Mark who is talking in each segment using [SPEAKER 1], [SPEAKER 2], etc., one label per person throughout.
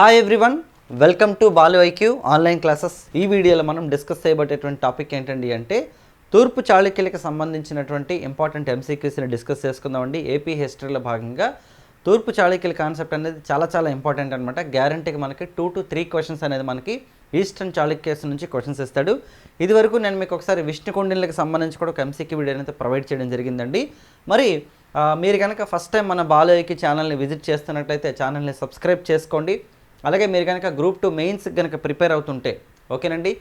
[SPEAKER 1] Hi everyone welcome to Balu IQ online classes ఈ వీడియోలో మనం డిస్కస్ చేయబడేటువంటి టాపిక్ ఏంటండి అంటే తూర్పు చాళుక్యులకి సంబంధించినటువంటి ఇంపార్టెంట్ ఎంసీక్యూస్ని డిస్కస్ చేసుకుందామండి ఏపీ హిస్టరీలో భాగంగా తూర్పు చాళుక్యుల కాన్సెప్ట్ అనేది చాలా చాలా ఇంపార్టెంట్ అనమాట గ్యారంటీకి మనకి టూ టు త్రీ క్వశ్చన్స్ అనేది మనకి ఈస్టర్న్ చాళుక్యస్ నుంచి క్వశ్చన్స్ ఇస్తాడు. ఇదివరకు నేను మీకు ఒకసారి విష్ణుకుండిన్లకు సంబంధించి కూడా ఒక ఎంసీక్యూ వీడియో అనేది ప్రొవైడ్ చేయడం జరిగిందండి. మరి మీరు కనుక ఫస్ట్ టైం మన బాలయ్యకి ఛానల్ని విజిట్ చేస్తున్నట్లయితే ఛానల్ని సబ్స్క్రైబ్ చేసుకోండి. అలాగే మీరు కనుక గ్రూప్ టూ మెయిన్స్ కనుక ప్రిపేర్ అవుతుంటే ఓకేనండి?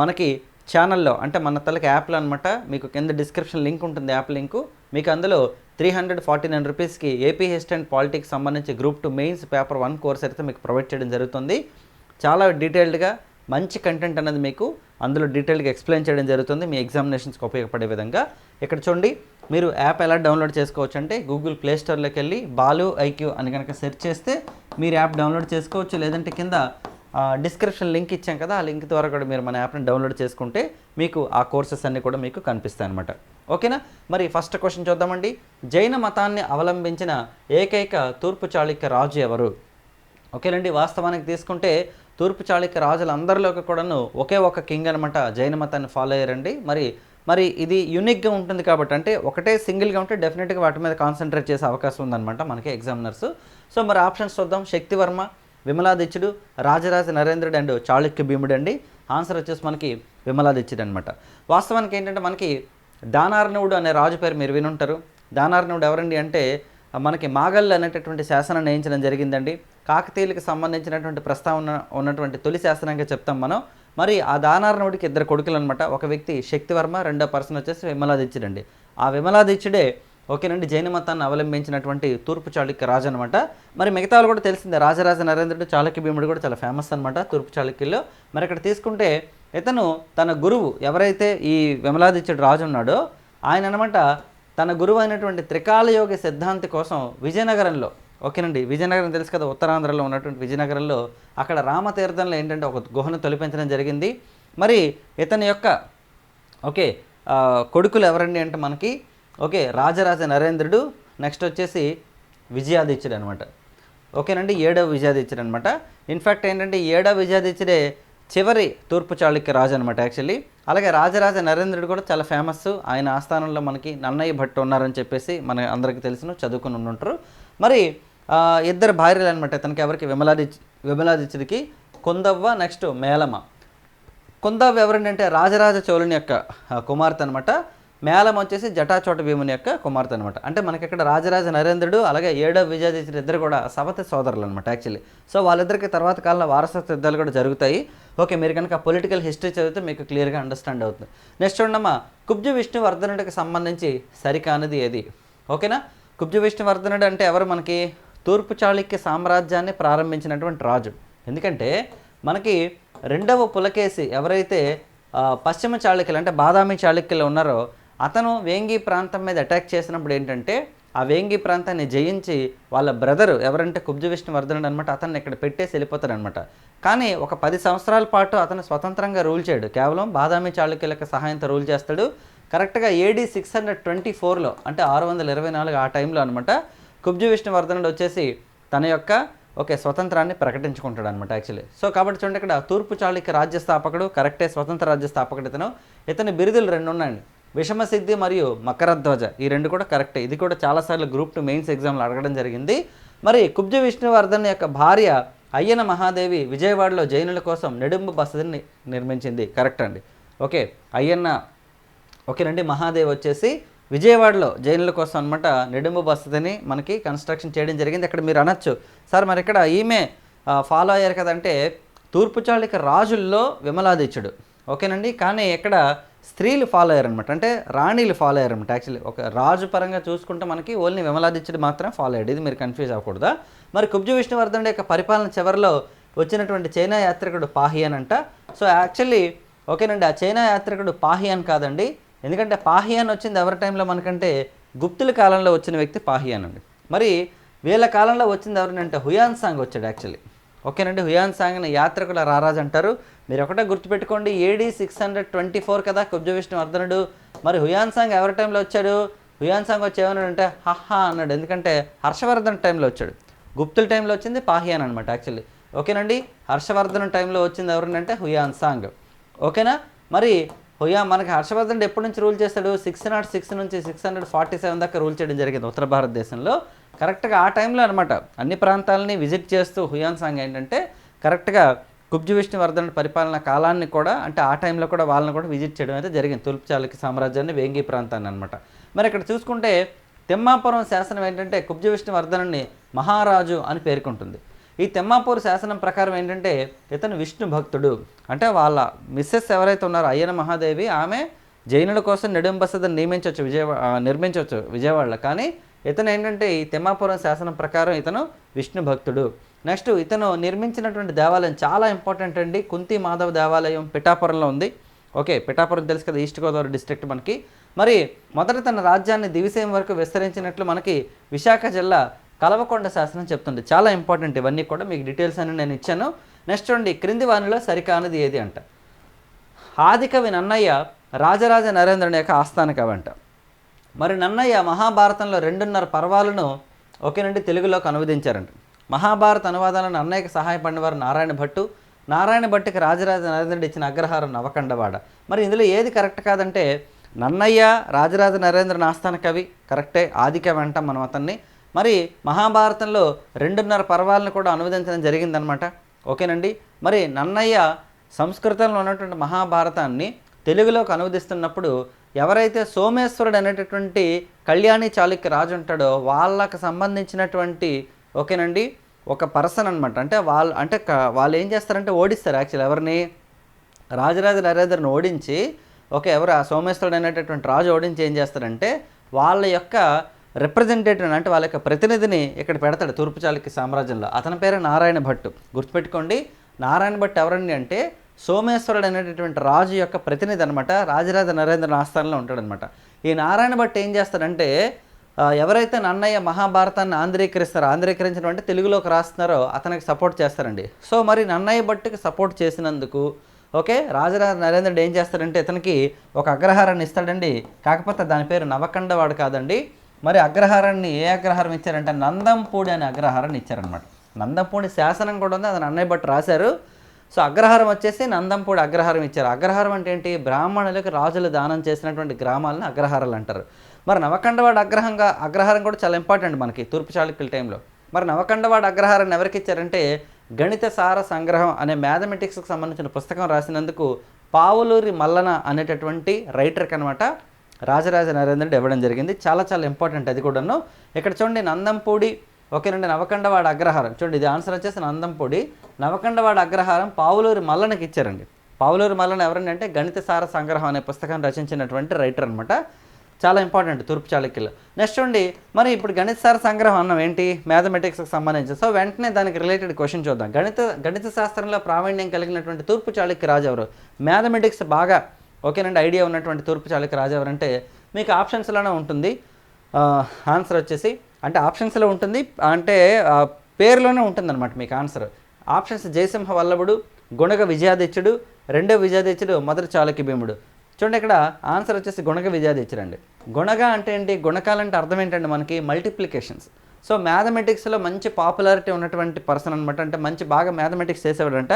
[SPEAKER 1] మనకి ఛానల్లో అంటే మన తలకి యాప్లో అనమాట మీకు కింద డిస్క్రిప్షన్ లింక్ ఉంటుంది యాప్ లింకు మీకు అందులో త్రీ హండ్రెడ్ ఫార్టీ నైన్ రూపీస్కి ఏపీ హిస్టరీ అండ్ పాలిటిక్స్ సంబంధించి group two mains paper one course అయితే మీకు ప్రొవైడ్ చేయడం జరుగుతుంది. చాలా డీటెయిల్డ్గా మంచి కంటెంట్ అనేది మీకు అందులో డీటెయిల్గా ఎక్స్ప్లెయిన్ చేయడం జరుగుతుంది. మీ ఎగ్జామినేషన్స్కి ఉపయోగపడే విధంగా. ఇక్కడ చూడండి. మీరు యాప్ ఎలా డౌన్లోడ్ చేసుకోవచ్చు అంటే గూగుల్ ప్లే స్టోర్లోకి వెళ్ళి బాలు ఐక్యూ అని కనుక సెర్చ్ చేస్తే మీరు యాప్ డౌన్లోడ్ చేసుకోవచ్చు. లేదంటే కింద డిస్క్రిప్షన్ లింక్ ఇచ్చాం కదా ఆ లింక్ ద్వారా కూడా మీరు మన యాప్ని డౌన్లోడ్ చేసుకుంటే మీకు ఆ కోర్సెస్ అన్నీ కూడా మీకు కనిపిస్తాయి అనమాట ఓకేనా? మరి ఫస్ట్ క్వశ్చన్ చూద్దామండి. జైన మతాన్ని అవలంబించిన ఏకైక తూర్పు చాళుక్య రాజు ఎవరు? ఓకేనండి వాస్తవానికి తీసుకుంటే తూర్పు చాళుక్య రాజులందరిలోకి కూడాను ఒకే ఒక కింగ్ అనమాట జైన మతాన్ని ఫాలో అయ్యారండి. మరి మరి ఇది యూనిక్గా ఉంటుంది కాబట్టి అంటే ఒకటే సింగిల్గా ఉంటే డెఫినెట్గా వాటి మీద కాన్సన్ట్రేట్ చేసే అవకాశం ఉందన్నమాట మనకి ఎగ్జామినర్స్ సో మరి ఆప్షన్స్ చూద్దాం. శక్తివర్మ విమలాదిత్యుడు రాజరాజ నరేంద్రుడు అండ్ చాళుక్య భీముడు అండి. ఆన్సర్ వచ్చేసి మనకి విమలాదిత్యుడు అనమాట వాస్తవానికి ఏంటంటే మనకి దానార్ణవుడు అనే రాజు పేరు మీరు వినుంటారు. దానార్ణవుడు ఎవరండి అంటే మనకి మాగల్ అనేటటువంటి శాసనాన్ని వేయించడం జరిగిందండి. కాకతీయులకు సంబంధించినటువంటి ప్రస్తావన ఉన్నటువంటి తొలి శాసనంగా చెప్తాం మనం. మరి ఆ దానార్ణవుడికి ఇద్దరు కొడుకులు అనమాట ఒక వ్యక్తి శక్తివర్మ రెండో పర్సన్ వచ్చేసి విమలాదిత్యుడండి. ఆ విమలాదిత్యుడే ఓకేనండి జైన మతాన్ని అవలంబించినటువంటి తూర్పు చాళుక్య రాజు అనమాట మరి మిగతా వాళ్ళు కూడా తెలిసిందే రాజరాజ నరేంద్రుడు చాళుక్య భీముడు కూడా చాలా ఫేమస్ అనమాట తూర్పు చాళుక్యుల్లో. మరి ఇక్కడ తీసుకుంటే ఇతను తన గురువు ఎవరైతే ఈ విమలాదిత్యుడు రాజు ఉన్నాడో ఆయన అనమాట తన గురువు అయినటువంటి త్రికాలయోగ సిద్ధాంతి కోసం విజయనగరంలో ఓకేనండి. విజయనగరం తెలుసు కదా ఉత్తరాంధ్రలో ఉన్నటువంటి విజయనగరంలో అక్కడ రామతీర్థంలో ఏంటంటే ఒక గుహను తొలిపించడం జరిగింది. మరి ఇతని యొక్క ఓకే కొడుకులు ఎవరండి అంటే మనకి ఓకే రాజరాజ నరేంద్రుడు నెక్స్ట్ వచ్చేసి విజయాదిత్యుడు అనమాట ఓకేనండి ఏడవ విజయాదిత్యుడు అనమాట ఇన్ఫ్యాక్ట్ ఏంటంటే ఏడవ విజయాదిత్యుడే చివరి తూర్పు చాళుక్య రాజు అనమాట యాక్చువల్లీ. అలాగే రాజరాజ నరేంద్రుడు కూడా చాలా ఫేమస్ ఆయన ఆస్థానంలో మనకి నన్నయ్య భట్ ఉన్నారని చెప్పేసి మన అందరికీ తెలిసిన చదువుకుని ఉంటారు మరి ఇద్దరు భార్యలు అనమాట తనకి ఎవరికి విమలాది విమలాదిత్యుడికి కుందవ్వ నెక్స్ట్ మేళమ కుందవ్వ ఎవరంటే రాజరాజ చోళుని యొక్క కుమార్తె అనమాట మేళం వచ్చేసి జటాచోట భీముని యొక్క కుమార్తె అనమాట అంటే మనకి ఇక్కడ రాజరాజ నరేంద్రుడు అలాగే ఏడవ విజయాదిత్యుడు ఇద్దరు కూడా సవతి సోదరులు అనమాట యాక్చువల్లీ సో వాళ్ళిద్దరికి తర్వాత కాలంలో వారసత్వ యుద్ధాలు కూడా జరుగుతాయి. ఓకే మీరు కనుక పొలిటికల్ హిస్టరీ చదివితే మీకు క్లియర్గా అండర్స్టాండ్ అవుతుంది. నెక్స్ట్ ఉండమ్మా కుబ్జ విష్ణువర్ధనుడికి సంబంధించి సరికానిది ఏది? ఓకేనా? కుబ్జ విష్ణువర్ధనుడు అంటే ఎవరు? మనకి తూర్పు చాళుక్య సామ్రాజ్యాన్ని ప్రారంభించినటువంటి రాజు. ఎందుకంటే మనకి రెండవ పులకేసి ఎవరైతే పశ్చిమ చాళుక్యులు అంటే బాదామి చాళుక్యులు ఉన్నారో అతను వేంగి ప్రాంతం మీద అటాక్ చేసినప్పుడు ఏంటంటే ఆ వేంగి ప్రాంతాన్ని జయించి వాళ్ళ బ్రదరు ఎవరంటే కుబ్జ విష్ణువర్ధనుడు అనమాట అతన్ని ఇక్కడ పెట్టేసి వెళ్ళిపోతారనమాట కానీ ఒక పది సంవత్సరాల పాటు అతను స్వతంత్రంగా రూల్ చేయడు. కేవలం బాదామి చాళుక్యులకు సహాయంతో రూల్ చేస్తాడు. కరెక్ట్గా ఏడీ సిక్స్ హండ్రెడ్ ట్వంటీ ఫోర్లో అంటే ఆరు వందల ఇరవై నాలుగు ఆ టైంలో అనమాట కుబ్జు విష్ణువర్ధనుడు వచ్చేసి తన యొక్క ఓకే స్వతంత్రాన్ని ప్రకటించుకుంటాడు అనమాట యాక్చువల్లీ. సో కాబట్టి చూడండి ఇక్కడ తూర్పు చాళుక్య రాజ్య స్థాపకుడు కరెక్టే స్వతంత్ర రాజ్య స్థాపకుడు ఇతను. ఇతని బిరుదులు రెండు ఉన్నాయండి. విషమసిద్ధి మరియు మకరధ్వజ ఈ రెండు కూడా కరెక్టే. ఇది కూడా చాలాసార్లు గ్రూప్ టూ మెయిన్స్ ఎగ్జామ్లో అడగడం జరిగింది. మరి కుబ్జ విష్ణువర్ధన్ యొక్క భార్య అయ్యన మహాదేవి విజయవాడలో జైనుల కోసం నెడుంబు బసదిని నిర్మించింది. కరెక్ట్ అండి. ఓకే అయ్యన్న ఓకేనండి మహాదేవ్ వచ్చేసి విజయవాడలో జైనుల కోసం అనమాట నెడుంబు బస్తని మనకి కన్స్ట్రక్షన్ చేయడం జరిగింది. అక్కడ మీరు అనొచ్చు. సార్ మరి ఇక్కడ ఈమె ఫాలో అయ్యారు కదంటే తూర్పు చాళుక్య రాజుల్లో విమలాదిత్యుడు. ఓకేనండి కానీ ఇక్కడ స్త్రీలు ఫాలో అయ్యారనమాట అంటే రాణిలు ఫాలో అయ్యారనమాట యాక్చువల్లీ ఒక రాజు పరంగా చూసుకుంటే మనకి ఓన్లీ విమలాదిత్యుడు మాత్రం ఫాలో అయ్యాడు. ఇది మీరు కన్ఫ్యూజ్ అవ్వకూడదా? మరి కుబ్జు విష్ణువర్ధనుడి యొక్క పరిపాలన చివరిలో వచ్చినటువంటి చైనా యాత్రికుడు పాహియన్ అంట. సో యాక్చువల్లీ ఓకేనండి ఆ చైనా యాత్రికుడు పాహియన్ కాదండి. ఎందుకంటే పాహియాన్ వచ్చింది ఎవరి టైంలో మనకంటే గుప్తుల కాలంలో వచ్చిన వ్యక్తి పాహియాన్ అండి. మరి వీళ్ళ కాలంలో వచ్చింది ఎవరినంటే హుయాన్ సాంగ్ వచ్చాడు యాక్చువల్లీ. ఓకేనండి హుయాన్ సాంగ్ని యాత్రికుల రారాజు అంటారు. మీరు ఒకటే గుర్తుపెట్టుకోండి AD six hundred twenty four కదా కుబ్జ విష్ణువర్ధనుడు మరి హుయాన్ సాంగ్ ఎవరి టైంలో వచ్చాడు? హుయాన్ సాంగ్ వచ్చి ఏమన్నాడంటే హహా అన్నాడు. ఎందుకంటే హర్షవర్ధన్ టైంలో వచ్చాడు. గుప్తుల టైంలో వచ్చింది పాహియాన్ అనమాట యాక్చువల్లీ. ఓకేనండి హర్షవర్ధన్ టైంలో వచ్చింది ఎవరినంటే హుయాన్ సాంగ్. ఓకేనా? మరి హుయా మనకి హర్షవర్ధన్ ఎప్పటి నుంచి రూల్ చేస్తాడు? సిక్స్ నాట్ సిక్స్ నుంచి సిక్స్ హండ్రెడ్ ఫార్టీ సెవెన్ దాకా రూల్ చేయడం జరిగింది ఉత్తర భారతదేశంలో. కరెక్ట్గా ఆ టైంలో అనమాట అన్ని ప్రాంతాలని విజిట్ చేస్తూ హుయాన్ సాంగ్ ఏంటంటే కరెక్ట్గా కుబ్జు విష్ణువర్ధన్ పరిపాలన కాలాన్ని కూడా అంటే ఆ టైంలో కూడా వాళ్ళని కూడా విజిట్ చేయడం అయితే జరిగింది. తూర్పు చాళుక్య సామ్రాజ్యాన్ని వేంగి ప్రాంతాన్ని అనమాట మరి ఇక్కడ చూసుకుంటే తిమ్మాపురం శాసనం ఏంటంటే కుబ్జ విష్ణువర్ధనుని మహారాజు అని పేర్కొంటుంది. ఈ తెమ్మాపూర్ శాసనం ప్రకారం ఏంటంటే ఇతను విష్ణు భక్తుడు. అంటే వాళ్ళ మిస్సెస్ ఎవరైతే ఉన్నారో అయ్యన మహాదేవి ఆమె జైనుల కోసం నెడుంబసదని నియమించవచ్చు విజయవాడ నిర్మించవచ్చు విజయవాడలో. కానీ ఇతను ఏంటంటే ఈ తెమ్మాపురం శాసనం ప్రకారం ఇతను విష్ణు భక్తుడు. నెక్స్ట్ ఇతను నిర్మించినటువంటి దేవాలయం చాలా ఇంపార్టెంట్ అండి. కుంతి మాధవ దేవాలయం పిఠాపురంలో ఉంది. ఓకే పిఠాపురం తెలుసు కదా ఈస్ట్ గోదావరి డిస్ట్రిక్ట్ మనకి. మరి మొదట తన రాజ్యాన్ని దివిసేయం వరకు విస్తరించినట్లు మనకి విశాఖ జిల్లా కలవకొండ శాసనం చెప్తుంది. చాలా ఇంపార్టెంట్ ఇవన్నీ కూడా మీకు డీటెయిల్స్ అని నేను ఇచ్చాను. నెక్స్ట్ చూడండి క్రింది వానిలో సరికానది ఏది అంట. ఆదికవి నన్నయ్య రాజరాజ నరేంద్రుని యొక్క ఆస్థాన కవి అంట. మరి నన్నయ్య మహాభారతంలో రెండున్నర పర్వాలను ఒకే నుండి తెలుగులోకి అనువదించారంట. మహాభారత అనువాదాలను అన్నయ్యకి సహాయపడిన వారు నారాయణ భట్టు. నారాయణ భట్టుకి రాజరాజ నరేంద్రుడు ఇచ్చిన అగ్రహారం నవకండవాడ. మరి ఇందులో ఏది కరెక్ట్ కాదంటే నన్నయ్య రాజరాజ నరేంద్రుని ఆస్థాన కవి. కరెక్టే ఆదికవి అంటాం మనం అతన్ని. మరి మహాభారతంలో రెండున్నర పర్వాలను కూడా అనువదించడం జరిగిందనమాట ఓకేనండి? మరి నన్నయ్య సంస్కృతంలో ఉన్నటువంటి మహాభారతాన్ని తెలుగులోకి అనువదిస్తున్నప్పుడు ఎవరైతే సోమేశ్వరుడు అనేటటువంటి కళ్యాణి చాళుక్య రాజు ఉంటాడో వాళ్ళకు సంబంధించినటువంటి ఓకేనండి? ఒక పర్సన్ అనమాట అంటే వాళ్ళు అంటే వాళ్ళు ఏం చేస్తారంటే ఓడిస్తారు యాక్చువల్ ఎవరిని? రాజరాజ నరేంద్రని ఓడించి ఓకే ఎవరు ఆ సోమేశ్వరుడు అనేటటువంటి రాజు ఓడించి ఏం చేస్తారంటే వాళ్ళ యొక్క రిప్రజెంటేటివ్ అంటే వాళ్ళ యొక్క ప్రతినిధిని ఇక్కడ పెడతాడు తూర్పు చాళుక్య సామ్రాజ్యంలో. అతని పేరు నారాయణ భట్ గుర్తుపెట్టుకోండి నారాయణ భట్ ఎవరండి అంటే సోమేశ్వరుడు అనేటటువంటి రాజు యొక్క ప్రతినిధి అనమాట రాజరాజ నరేంద్ర ఆస్థానంలో ఉంటాడనమాట ఈ నారాయణ భట్ ఏం చేస్తాడంటే ఎవరైతే నన్నయ్య మహాభారతాన్ని ఆంధ్రీకరిస్తారో ఆంధ్రీకరించడం అంటే తెలుగులోకి రాస్తున్నారో అతనికి సపోర్ట్ చేస్తారండి. సో మరి నన్నయ్య భట్టుకి సపోర్ట్ చేసినందుకు ఓకే రాజరాజ నరేంద్రుడు ఏం చేస్తాడంటే ఇతనికి ఒక అగ్రహారాన్ని ఇస్తాడండి. కాకపోతే దాని పేరు నవకండవాడు కాదండి. మరి అగ్రహారాన్ని ఏ అగ్రహారం ఇచ్చారంటే నందంపూడి అనే అగ్రహారాన్ని ఇచ్చారనమాట నందంపూడి శాసనం కూడా ఉంది అది అన్నయ్య బట్టి రాశారు. సో అగ్రహారం వచ్చేసి నందంపూడి అగ్రహారం ఇచ్చారు. అగ్రహారం అంటే ఏంటి? బ్రాహ్మణులకు రాజులు దానం చేసినటువంటి గ్రామాలను అగ్రహారాలు అంటారు. మరి నవకండవాడ అగ్రహంగా అగ్రహారం కూడా చాలా ఇంపార్టెంట్ మనకి తూర్పు చాళుక్యుల టైంలో. మరి నవకండవాడ అగ్రహారాన్ని ఎవరికి ఇచ్చారంటే గణిత సార సంగ్రహం అనే మ్యాథమెటిక్స్కి సంబంధించిన పుస్తకం రాసినందుకు పావులూరి మల్లన అనేటటువంటి రైటర్కి అనమాట రాజరాజ నరేంద్రుడు ఇవ్వడం జరిగింది. చాలా చాలా ఇంపార్టెంట్ అది కూడాను. ఇక్కడ చూడండి నందంపూడి ఓకేనండి నవకండవాడ అగ్రహారం. చూడండి ఇది ఆన్సర్ వచ్చేసి నందంపూడి నవకండవాడ అగ్రహారం పావులూరి మల్లనకి ఇచ్చారండి. పావులూరి మల్లన ఎవరండి అంటే గణిత సార సంగ్రహం అనే పుస్తకాన్ని రచించినటువంటి రైటర్ అనమాట చాలా ఇంపార్టెంట్ తూర్పు చాళుక్యులు. నెక్స్ట్ ఉండి మరి ఇప్పుడు గణిత సార సంగ్రహం అన్నం ఏంటి? మ్యాథమెటిక్స్కి సంబంధించి. సో వెంటనే దానికి రిలేటెడ్ క్వశ్చన్ చూద్దాం. గణిత గణిత శాస్త్రంలో ప్రావీణ్యం కలిగినటువంటి తూర్పు చాళుక్య రాజు ఎవరు? మ్యాథమెటిక్స్ బాగా ఓకేనండి ఐడియా ఉన్నటువంటి తూర్పు చాళుక్య రాజు ఎవరంటే మీకు ఆప్షన్స్లోనే ఉంటుంది. ఆన్సర్ వచ్చేసి అంటే ఆప్షన్స్లో ఉంటుంది అంటే పేరులోనే ఉంటుందన్నమాట మీకు ఆన్సర్. ఆప్షన్స్ జయసింహ వల్లభుడు గుణగ విజయాదిత్యుడు రెండో విజయాదిత్యుడు మొదటి చాళుక్య భీముడు. చూడండి ఇక్కడ ఆన్సర్ వచ్చేసి గుణగ విజయాదిత్యుడు అండి. గుణగ అంటే ఏంటి? గుణకాలంటే అర్థం ఏంటంటే మనకి? మల్టిప్లికేషన్స్. సో మ్యాథమెటిక్స్లో మంచి పాపులారిటీ ఉన్నటువంటి పర్సన్ అనమాట అంటే మంచి బాగా మ్యాథమెటిక్స్ చేసేవాడంట.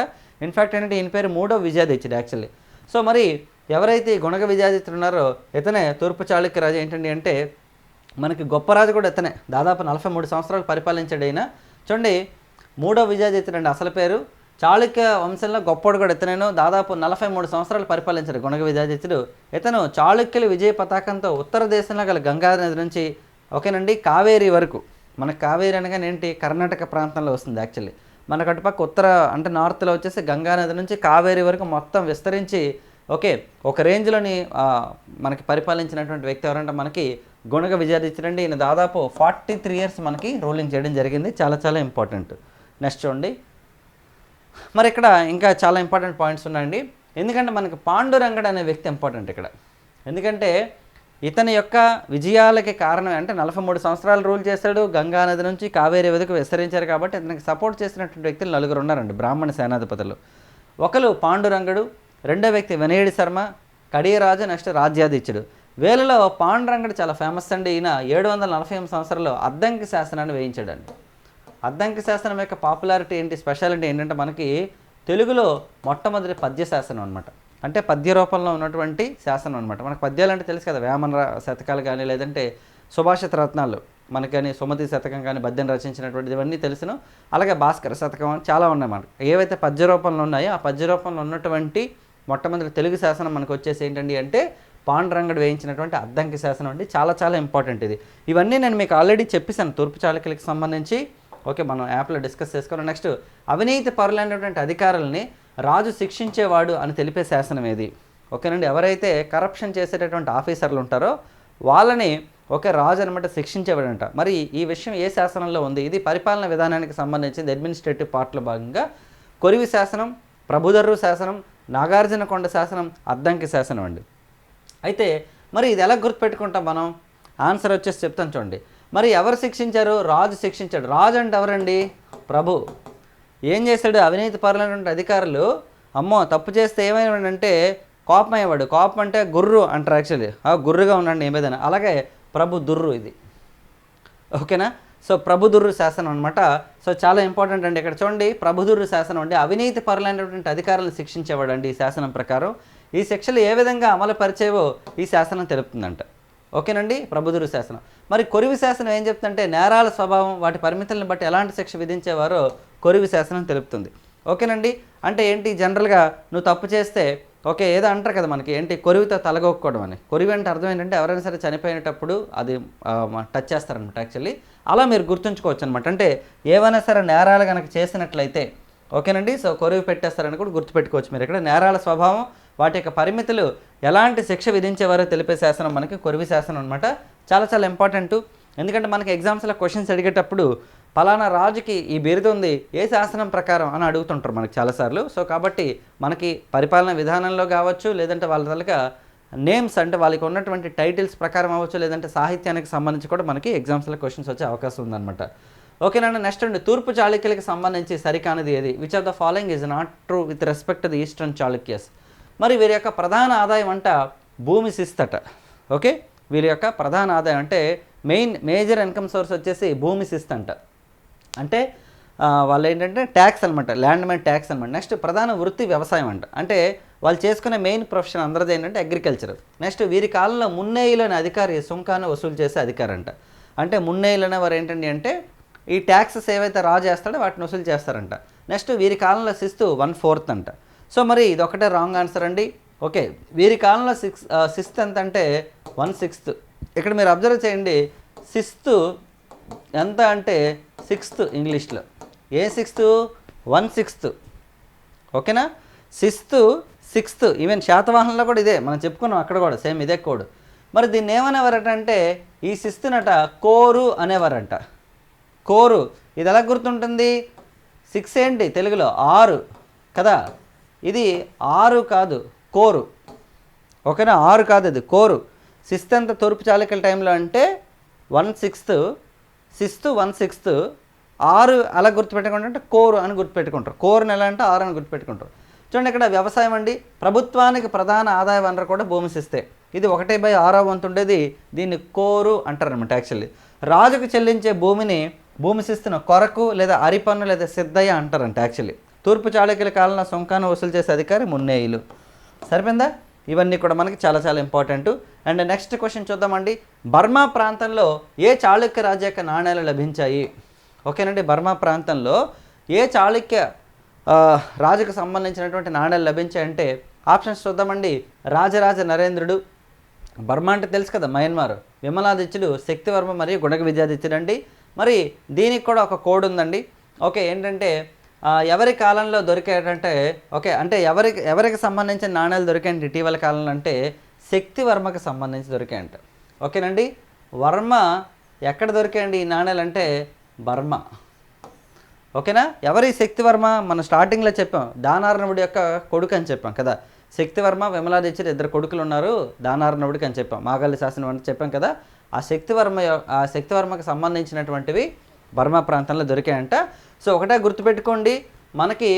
[SPEAKER 1] ఇన్ఫ్యాక్ట్ ఏంటంటే ఈయన పేరు మూడో విజయాదిత్యుడు యాక్చువల్లీ సో మరి ఎవరైతే ఈ గుణగ విజయాదిత్యుడు ఉన్నారో ఇతనే తూర్పు చాళుక్య రాజు ఏంటండి అంటే మనకి గొప్ప రాజు కూడా ఇతనే. దాదాపు నలభై మూడు సంవత్సరాలు పరిపాలించాడు అయినా చూడండి మూడో విజయాదిత్యుడు అండి అసలు పేరు. చాళుక్య వంశంలో గొప్పోడు కూడా ఇతనేను. దాదాపు నలభై మూడు సంవత్సరాలు పరిపాలించాడు గుణగ విజయాదిత్యుడు ఇతను చాళుక్యుల విజయ పతాకంతో ఉత్తర దేశంలో గల గంగా నది నుంచి ఓకేనండి కావేరి వరకు. మన కావేరి అనగానే ఏంటి? కర్ణాటక ప్రాంతంలో వస్తుంది యాక్చువల్లీ. మనకు అటుపక్క ఉత్తర అంటే నార్త్లో వచ్చేసి గంగా నది నుంచి కావేరి వరకు మొత్తం విస్తరించి ఓకే ఒక రేంజ్లోని మనకి పరిపాలించినటువంటి వ్యక్తి ఎవరంటే మనకి గుణగ విజయాదిత్యుడండి ఈయన దాదాపు ఫార్టీ త్రీ ఇయర్స్ మనకి రూలింగ్ చేయడం జరిగింది. చాలా చాలా ఇంపార్టెంట్. నెక్స్ట్ చూడండి. మరి ఇక్కడ ఇంకా చాలా ఇంపార్టెంట్ పాయింట్స్ ఉన్నాయండి. ఎందుకంటే మనకి పాండురంగడు అనే వ్యక్తి ఇంపార్టెంట్ ఇక్కడ. ఎందుకంటే ఇతని యొక్క విజయాలకి కారణం అంటే నలభై మూడు సంవత్సరాలు రూల్ చేశాడు. గంగా నది నుంచి కావేరి వదకు విస్తరించారు కాబట్టి ఇతనికి సపోర్ట్ చేసినటువంటి వ్యక్తులు నలుగురు ఉన్నారండి. బ్రాహ్మణ సేనాధిపతులు. ఒకరు పాండురంగడు రెండో వ్యక్తి వినయుడి శర్మ కడియరాజు నెక్స్ట్ రాజ్యాదిత్యుడు వేలలో పాండురంగడు చాలా ఫేమస్ అండి. ఈయన ఏడు వందల నలభై ఎనిమిది సంవత్సరాలు అద్దంకి శాసనాన్ని వేయించాడండి. అద్దంకి శాసనం యొక్క పాపులారిటీ ఏంటి స్పెషాలిటీ ఏంటంటే మనకి తెలుగులో మొట్టమొదటి పద్య శాసనం అనమాట అంటే పద్య రూపంలో ఉన్నటువంటి శాసనం అనమాట మనకు పద్యాలు అంటే తెలుసు కదా వేమన శతకాలు కానీ లేదంటే సుభాషిత రత్నాలు మనకి కానీ సుమతి శతకం కానీ పద్యం రచించినటువంటి ఇవన్నీ తెలుసును. అలాగే భాస్కర శతకం చాలా ఉన్నాయి మనకు ఏవైతే పద్య రూపంలో ఉన్నాయో ఆ పద్య రూపంలో ఉన్నటువంటి మొట్టమొదటి తెలుగు శాసనం మనకు వచ్చేసి ఏంటండి అంటే పాండురంగడు వేయించినటువంటి అద్దంకి శాసనం అండి. చాలా చాలా ఇంపార్టెంట్ ఇది. ఇవన్నీ నేను మీకు ఆల్రెడీ చెప్పేశాను తూర్పు చాళుక్యులకి సంబంధించి. ఓకే మనం యాప్లో డిస్కస్ చేసుకోవాలి. నెక్స్ట్ అవినీతి పరులైనటువంటి అధికారులని రాజు శిక్షించేవాడు అని తెలిపే శాసనం ఏది? ఓకేనండి ఎవరైతే కరప్షన్ చేసేటటువంటి ఆఫీసర్లు ఉంటారో వాళ్ళని ఒకే రాజు అనమాట శిక్షించేవాడంట. మరి ఈ విషయం ఏ శాసనంలో ఉంది? ఇది పరిపాలన విధానానికి సంబంధించింది అడ్మినిస్ట్రేటివ్ పార్ట్లో భాగంగా. కొరివి శాసనం ప్రభుదర్రు శాసనం నాగార్జున కొండ శాసనం అద్దంకి శాసనం అండి. అయితే మరి ఇది ఎలా గుర్తుపెట్టుకుంటాం మనం? ఆన్సర్ వచ్చేసి చెప్తాను చూడండి. మరి ఎవరు శిక్షించారు? రాజు శిక్షించాడు. రాజు అంటే ఎవరండి? ప్రభు. ఏం చేశాడు? అవినీతి పరులైనటువంటి అధికారులు అమ్మో తప్పు చేస్తే ఏమైనాడంటే కోపం అయ్యేవాడు. కోపం అంటే గుర్రు అంటారు యాక్చువల్లీ ఆ గుర్రుగా ఉండండి ఏమేదైనా అలాగే ప్రభు దుర్రు ఇది. ఓకేనా? సో ప్రభుదుర్రు శాసనం అనమాట సో చాలా ఇంపార్టెంట్ అండి ఇక్కడ చూడండి. ప్రభుదుర్రు శాసనం అండి. అవినీతి పరులైనటువంటి అధికారులను శిక్షించేవాడు అండి ఈ శాసనం ప్రకారం. ఈ శిక్షలు ఏ విధంగా అమలు పరిచేవో ఈ శాసనం తెలుపుతుందంట. ఓకేనండి? ప్రభుదురు శాసనం. మరి కొరివి శాసనం ఏం చెప్తుందంటే నేరాల స్వభావం వాటి పరిమితులను బట్టి ఎలాంటి శిక్ష విధించేవారో కొరివి శాసనం తెలుపుతుంది. ఓకేనండి? అంటే ఏంటి? జనరల్గా నువ్వు తప్పు చేస్తే ఓకే ఏదో అంటారు కదా మనకి ఏంటి కొరివితో తలగొక్కడం అని. కొరివి అంటే అర్థం ఏంటంటే ఎవరైనా సరే చనిపోయినప్పుడు అది టచ్ చేస్తారనమాట యాక్చువల్లీ అలా మీరు గుర్తుంచుకోవచ్చు అనమాట అంటే ఏవైనా సరే నేరాలు కనుక చేసినట్లయితే ఓకేనండి? సో కొరివి పెట్టేస్తారని కూడా గుర్తుపెట్టుకోవచ్చు మీరు ఇక్కడ. నేరాల స్వభావం వాటి యొక్క పరిమితులు ఎలాంటి శిక్ష విధించేవారో తెలిపే శాసనం మనకి కొరివి శాసనం అనమాట చాలా చాలా ఇంపార్టెంట్ ఎందుకంటే మనకి ఎగ్జామ్స్లో క్వశ్చన్స్ అడిగేటప్పుడు పలానా రాజుకి ఈ బిరుదు ఉంది ఏ శాసనం ప్రకారం అని అడుగుతుంటారు మనకి చాలాసార్లు. సో కాబట్టి మనకి పరిపాలన విధానంలో కావచ్చు లేదంటే వాళ్ళ తలక నేమ్స్ అంటే వాళ్ళకి ఉన్నటువంటి టైటిల్స్ ప్రకారం అవ్వచ్చు లేదంటే సాహిత్యానికి సంబంధించి కూడా మనకి ఎగ్జామ్స్లో క్వశ్చన్స్ వచ్చే అవకాశం ఉందన్నమాట. ఓకేనండి నెక్స్ట్ అండి. తూర్పు చాళుక్యులకి సంబంధించి సరికానిది ఏది? Which of the following is not true with respect the eastern Chalukyas మరి వీరి యొక్క ప్రధాన ఆదాయం అంట భూమి శిస్తట. ఓకే? వీరి యొక్క ప్రధాన ఆదాయం అంటే మెయిన్ మేజర్ ఇన్కమ్ సోర్స్ వచ్చేసి భూమి శిస్త్ అంట అంటే వాళ్ళు ఏంటంటే ట్యాక్స్ అనమాట ల్యాండ్ మ్యాన్ ట్యాక్స్ అనమాట నెక్స్ట్ ప్రధాన వృత్తి వ్యవసాయం అంట. అంటే వాళ్ళు చేసుకునే మెయిన్ ప్రొఫెషన్ అందరిది ఏంటంటే అగ్రికల్చర్. నెక్స్ట్ వీరి కాలంలో మున్నేయులు అధికారి సుంకాన్ని వసూలు చేసే అధికారి అంట అంటే మున్నేయులు అనే వారు ఏంటండి అంటే ఈ ట్యాక్సెస్ ఏవైతే రా చేస్తాడో వాటిని వసూలు చేస్తారంట. నెక్స్ట్ వీరి కాలంలో శిస్తు వన్ ఫోర్త్ అంట. సో మరి ఇది ఒకటే రాంగ్ ఆన్సర్ అండి. ఓకే వీరి కాలంలో సిక్స్ సిక్స్త్ ఎంత అంటే వన్ సిక్స్త్. ఇక్కడ మీరు అబ్జర్వ్ చేయండి శిస్తు ఎంత అంటే సిక్స్త్ ఇంగ్లీష్లో ఏ సిక్స్త్ వన్ సిక్స్త్ ఓకేనా? సిక్స్త్ సిక్స్త్ ఈవెన్ శాతవాహనంలో కూడా ఇదే. మనం చెప్పుకున్నాం అక్కడ కూడా సేమ్ ఇదే కోడ్ మరి దీన్ని ఏమనేవారట అంటే ఈ సిస్తునట కోరు అనేవారంట. కోరు. ఇది ఎలా గుర్తుంటుంది? సిక్స్ ఏంటి తెలుగులో? ఆరు. కదా? ఇది ఆరు కాదు కోరు. ఓకేనా? ఆరు కాదు అది కోరు. సిక్స్త్ ఎంత తూర్పు చాళుక్యుల టైంలో అంటే one sixth sixth one sixth ఆరు అలా గుర్తుపెట్టుకుంటారు అంటే కోరు అని గుర్తుపెట్టుకుంటారు. కోరుని ఎలా అంటే ఆరు అని గుర్తుపెట్టుకుంటారు. చూడండి ఇక్కడ వ్యవసాయం అండి. ప్రభుత్వానికి ప్రధాన ఆదాయ వనరు కూడా భూమి శిస్తే. ఇది ఒకటే బై ఆరో వంతు ఉండేది. దీన్ని కోరు అంటారు అనమాట యాక్చువల్లీ. రాజుకు చెల్లించే భూమిని భూమి శిస్తున్న కొరకు లేదా అరిపన్ను లేదా సిద్ధయ్య అంటారంట యాక్చువల్లీ. తూర్పు చాళుక్యుల కాలంలో సుంకాన్ని వసూలు చేసే అధికారి మున్నేయులు. సరిపోయిందా? ఇవన్నీ కూడా మనకి చాలా చాలా ఇంపార్టెంట్ అండ్ నెక్స్ట్ క్వశ్చన్ చూద్దామండి. బర్మా ప్రాంతంలో ఏ చాళుక్య రాజు యొక్క నాణ్యాలు లభించాయి? ఓకేనండి బర్మా ప్రాంతంలో ఏ చాళుక్య రాజుకు సంబంధించినటువంటి నాణ్యాలు లభించాయంటే ఆప్షన్స్ చూద్దామండి. రాజరాజ నరేంద్రుడు బర్మా అంటే తెలుసు కదా మయన్మార్ విమలాదిత్యుడు శక్తివర్మ మరియు గుణగ విద్యాదిత్యుడు అండి. మరి దీనికి కూడా ఒక కోడ్ ఉందండి. ఓకే ఏంటంటే ఎవరి కాలంలో దొరికాయంటే ఓకే అంటే ఎవరికి ఎవరికి సంబంధించిన నాణ్యాలు దొరికాయండి ఇటీవల కాలంలో అంటే శక్తివర్మకి సంబంధించి దొరికాయంట. ఓకేనండి? వర్మ ఎక్కడ దొరికాయండి ఈ నాణ్యాలు అంటే బర్మ. ఓకేనా? ఎవరి శక్తివర్మ? మనం స్టార్టింగ్లో చెప్పాం దానార్ణవుడి యొక్క కొడుకు అని చెప్పాం కదా. శక్తివర్మ విమలాదిత్యుడు ఇద్దరు కొడుకులు ఉన్నారు దానార్ణవుడికి అని చెప్పాం. మాగల్లి శాసనం అని చెప్పాం కదా. ఆ శక్తివర్మ ఆ శక్తివర్మకు సంబంధించినటువంటివి బర్మా ప్రాంతంలో దొరికాయంట. సో ఒకటే గుర్తుపెట్టుకోండి మనకి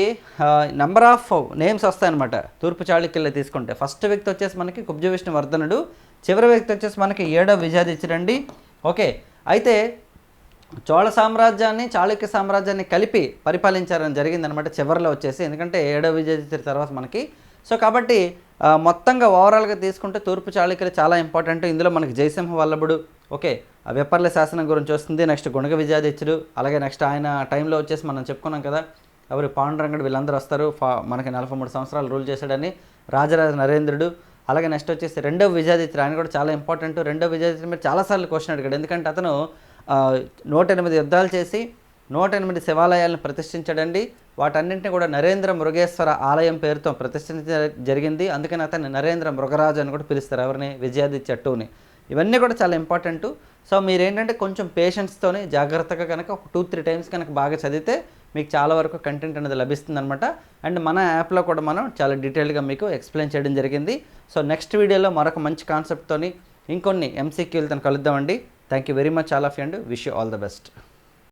[SPEAKER 1] నెంబర్ ఆఫ్ నేమ్స్ వస్తాయన్నమాట. తూర్పు చాళుక్యుల్లో తీసుకుంటే. ఫస్ట్ వ్యక్తి వచ్చేసి మనకి కుబ్జ విష్ణువర్ధనుడు చివరి వ్యక్తి వచ్చేసి మనకి ఏడో విజయాదిత్యుడండి ఓకే అయితే చోళ సామ్రాజ్యాన్ని చాళుక్య సామ్రాజ్యాన్ని కలిపి పరిపాలించారని జరిగిందనమాట చివరిలో వచ్చేసి. ఎందుకంటే ఏడవ విజయాదిత్యుడి తర్వాత మనకి. సో కాబట్టి మొత్తంగా ఓవరాల్గా తీసుకుంటే తూర్పు చాళుక్యులు చాలా ఇంపార్టెంట్ ఇందులో మనకి జయసింహ వల్లభుడు ఓకే వెప్పర్ల శాసనం గురించి వస్తుంది. నెక్స్ట్ గుణగ విజయాదిత్యుడు అలాగే నెక్స్ట్ ఆయన టైంలో వచ్చేసి మనం చెప్పుకున్నాం కదా ఎవరు పాండురంగడు వీళ్ళందరూ వస్తారు. ఫా- మనకి నలభై మూడు సంవత్సరాలు రూల్ చేశాడని రాజరాజ నరేంద్రుడు అలాగే నెక్స్ట్ వచ్చేసి రెండవ విజయాదిత్యుడు ఆయన కూడా చాలా ఇంపార్టెంట్. రెండవ విజయాదిత్యుడు మీరు చాలాసార్లు క్వశ్చన్ అడిగాడు. ఎందుకంటే అతను నూట ఎనిమిది యుద్ధాలు చేసి నూట ఎనిమిది శివాలయాలను ప్రతిష్ఠించడండి. వాటన్నింటినీ కూడా నరేంద్ర మృగేశ్వర ఆలయం పేరుతో ప్రతిష్ఠించ జరిగింది. అందుకని అతన్ని నరేంద్ర మృగరాజు అని కూడా పిలుస్తారు ఎవరిని? విజయాదిత్య టూని ఇవన్నీ కూడా చాలా ఇంపార్టెంట్ సో మీరేంటంటే కొంచెం పేషెన్స్తోనే జాగ్రత్తగా కనుక ఒక టూ త్రీ టైమ్స్ కనుక బాగా చదివితే మీకు చాలా వరకు కంటెంట్ అనేది లభిస్తుంది అనమాట అండ్ మన యాప్లో కూడా మనం చాలా డీటెయిల్గా మీకు ఎక్స్ప్లెయిన్ చేయడం జరిగింది. సో నెక్స్ట్ వీడియోలో మరొక మంచి కాన్సెప్ట్తోని ఇంకొన్ని ఎంసీక్యూలతో కలుద్దామండి. Thank you very much all of you and wish you all the best